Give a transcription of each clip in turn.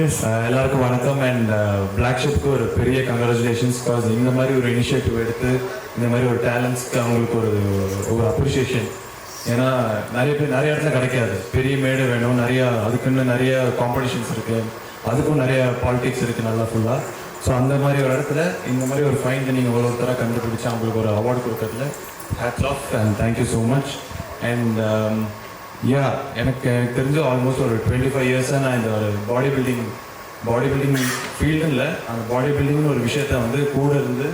Uh, எல்லாருக்கும் வணக்கம் and black ஷிப்க்கு ஒரு பெரிய கங்க்ராச்சுலேஷன்ஸ் காஸ் இந்த மாதிரி ஒரு இனிஷியேட்டிவ் எடுத்து இந்த மாதிரி ஒரு டேலண்ட்ஸ்க்கு அவங்களுக்கு ஒரு ஒரு அப்ரிஷியேஷன் ஏன்னா நிறைய பேர் நிறைய இடத்துல கிடைக்காது. பெரிய மேடு வேணும் நிறையா அதுக்குன்னு நிறைய காம்படிஷன்ஸ் இருக்கு. அதுக்கும் நிறைய பாலிடிக்ஸ் இருக்கு நல்லா ஃபுல்லாக ஸோ அந்த மாதிரி ஒரு இடத்துல இந்த மாதிரி ஒரு ஃபைன் நீங்கள் ஒரு ஒருத்தராக கண்டுபிடிச்சா அவங்களுக்கு ஒரு அவார்டு கொடுக்கறதுல hats off and thank you so much and yeah எனக்கு எனக்கு தெரிஞ்சு ஆல்மோஸ்ட் ஒரு டுவெண்ட்டி ஃபைவ் இயர்ஸாக நான் இந்த ஒரு பாடி பில்டிங் பாடி பில்டிங் ஃபீல்டில் அந்த பாடி பில்டிங்னு ஒரு விஷயத்த வந்து கூட இருந்து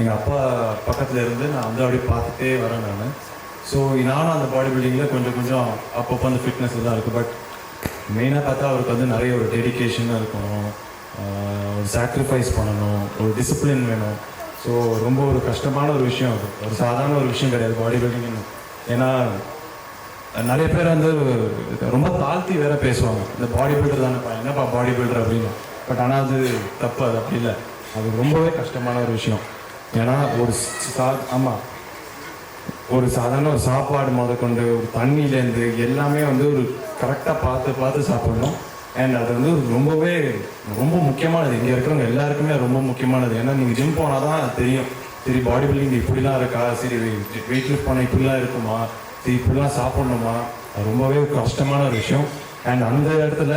எங்கள் அப்பா பக்கத்தில் இருந்து நான் வந்து அப்படியே பார்த்துட்டே வரேன் நான். ஸோ நானும் அந்த பாடி பில்டிங்கில் கொஞ்சம் கொஞ்சம் அப்பப்போ அந்த ஃபிட்னஸ் தான் இருக்குது பட் மெயினாக பார்த்தா அவருக்கு வந்து நிறைய ஒரு டெடிகேஷனாக இருக்கணும். ஒரு சாக்ரிஃபைஸ் பண்ணணும். ஒரு டிசிப்ளின் வேணும். ஸோ ரொம்ப ஒரு கஷ்டமான ஒரு விஷயம் அது. ஒரு சாதாரண ஒரு விஷயம் கிடையாது பாடி பில்டிங் ஏன்னா நிறைய பேர் வந்து ரொம்ப தாழ்த்தி வேற பேசுவாங்க. இந்த பாடி பில்டர் தானேப்பா என்னப்பா பாடி பில்டர் அப்படின்னு. பட் ஆனால் அது தப்பு அது அப்படி இல்லை. அது ரொம்பவே கஷ்டமான ஒரு விஷயம். ஏன்னா ஒரு சா ஆமாம் ஒரு சாதாரண ஒரு சாப்பாடு முதற்கொண்டு ஒரு தண்ணியிலேருந்து எல்லாமே வந்து ஒரு கரெக்டாக பார்த்து பார்த்து சாப்பிடணும். அண்ட் அது வந்து ரொம்பவே ரொம்ப முக்கியமானது. இங்கே இருக்கிறவங்க எல்லாருக்குமே ரொம்ப முக்கியமானது. ஏன்னா நீங்கள் ஜிம் போனால் தான் தெரியும். சரி பாடி பில்டிங் இப்படிலாம் இருக்கா? சரி வெயிட் லிஃப்ட் பண்ண இப்படிலாம் இருக்குமா? இப்படிலாம் சாப்பிடணுமா? ரொம்பவே கஷ்டமான ஒரு விஷயம். அண்ட் அந்த இடத்துல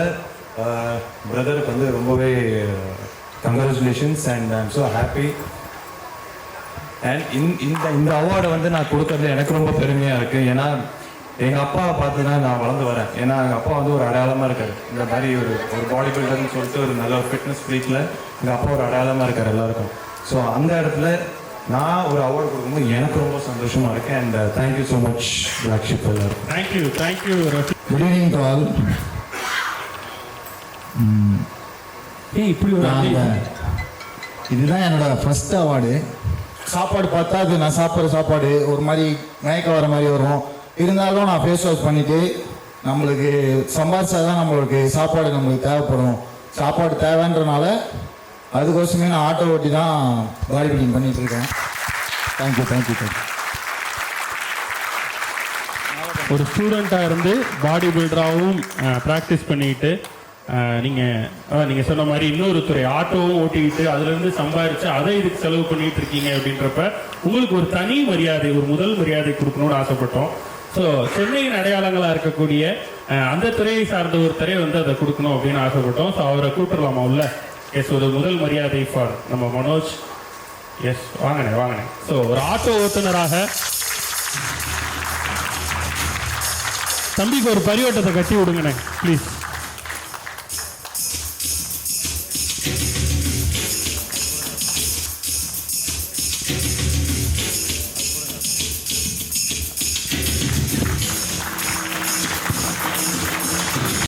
பிரதருக்கு வந்து ரொம்பவே congratulations and I am so happy and இந்த இந்த அவார்டை வந்து நான் கொடுக்கறது எனக்கு ரொம்ப பெருமையாக இருக்குது ஏன்னா எங்கள் அப்பாவை பார்த்து தான் நான் வளர்ந்து வரேன். ஏன்னா எங்கள் அப்பா வந்து ஒரு அடையாளமாக இருக்காரு. இந்த மாதிரி ஒரு ஒரு பாடி பில்டர்னு சொல்லிட்டு ஒரு நல்ல ஒரு ஃபிட்னஸ் ஃப்ரீக்கில் எங்கள் அப்பா ஒரு அடையாளமாக இருக்கார் எல்லாருக்கும். ஸோ அந்த இடத்துல நான் ஒரு அவார்டு கொடுக்கும்போது எனக்கு ரொம்ப சந்தோஷமாக இருக்கு uh, and thank you so much black sheep எல்லாருக்கும் thank you thank you good evening to all ஏய் இப்படி ஒரு இதுதான் என்னோட ஃபர்ஸ்ட் அவார்டு சாப்பாடு பார்த்தா அது நான் சாப்பிட்ற சாப்பாடு. ஒரு மாதிரி மயக்கம் வர மாதிரி வரும். இருந்தாலும் நான் ஃபேஸ் வாஷ் பண்ணிட்டு நம்மளுக்கு சம்பாதிச்சாதான் நம்மளுக்கு சாப்பாடு நம்மளுக்கு தேவைப்படும். சாப்பாடு தேவைன்றனால அதுக்கோசமே நான் ஆட்டோ ஓட்டி தான் பாடி பில்டிங் பண்ணிட்டு இருக்கேன். தேங்க்யூ தேங்க்யூ தேங்க்யூ ஒரு ஸ்டூடெண்ட்டாக இருந்து பாடி பில்டராகவும் ப்ராக்டிஸ் பண்ணிக்கிட்டு நீங்கள் நீங்கள் அதான் சொன்ன மாதிரி இன்னொரு துறை ஆட்டோவும் ஓட்டிக்கிட்டு அதுலேருந்து சம்பாரித்து சம்பாரிச்சு அதை இதுக்கு செலவு பண்ணிட்டு இருக்கீங்க அப்படின்றப்ப உங்களுக்கு ஒரு தனி மரியாதை ஒரு முதல் மரியாதை கொடுக்கணும்னு ஆசைப்பட்டோம். ஸோ சென்னையின் அடையாளங்களாக இருக்கக்கூடிய அந்த துறையை சார்ந்த ஒரு துறையை வந்து அதை கொடுக்கணும் அப்படின்னு ஆசைப்பட்டோம். ஸோ அவரை கூப்பிடலாமா உள்ள? எஸ் ஒரு முதல் மரியாதை ஃபார் நம்ம மனோஜ். எஸ் வாங்கண்ணே வாங்கண்ணே. ஸோ ஒரு ஆட்டோ ஓட்டுநராக தம்பிக்கு ஒரு பரிவட்டத்தை கட்டி விடுங்கண்ணே ப்ளீஸ்